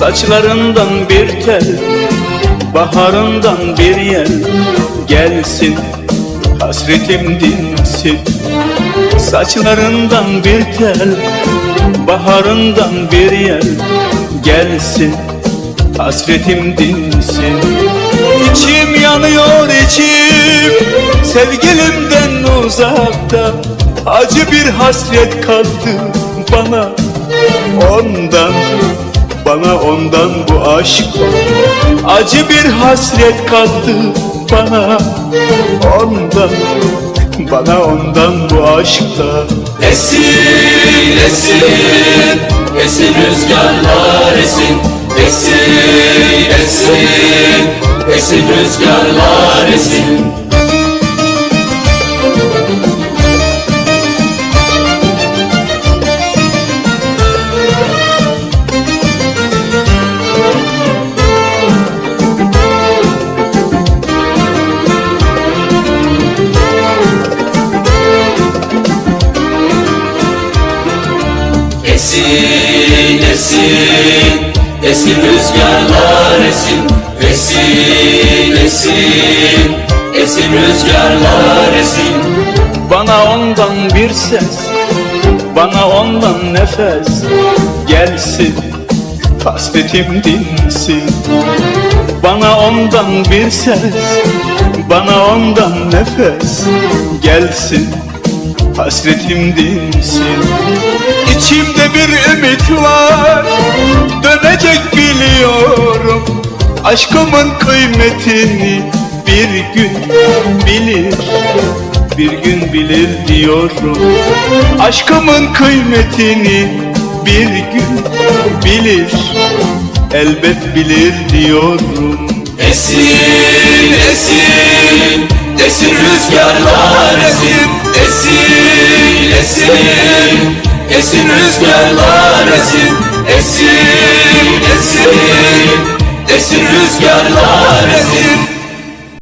Saçlarından bir tel Baharından bir yel. Gelsin Hasretim dinsin. Saçlarından bir tel Baharından bir yel. Gelsin Hasretim dinsin. İçim yanıyor içim. Sevgilimden uzakta. Acı bir hasret kaldı bana Ondan Bana ondan bu aşk. Acı bir hasret kaldı bana. Ondan Bana ondan bu aşkta Esin, esin, esin rüzgarlar esin. Esin, esin, esin rüzgarlar esin Esin, esin, esin rüzgarlar esin. Esin, esin, esin rüzgarlar esin. Bana ondan bir ses Bana ondan nefes. Gelsin Hasretim dinsin. Bana ondan bir ses Bana ondan nefes. Gelsin Hasretim dinsin İçimde bir ümit var. Dönecek biliyorum. Aşkımın kıymetini bir gün bilir. Bir gün bilir diyorum. Aşkımın kıymetini bir gün bilir. Elbet bilir diyorum. Esin, esin, esin rüzgarlar esin Esin, Esin, esin rüzgarlar esin. Esin, esin, esin rüzgarlar esin.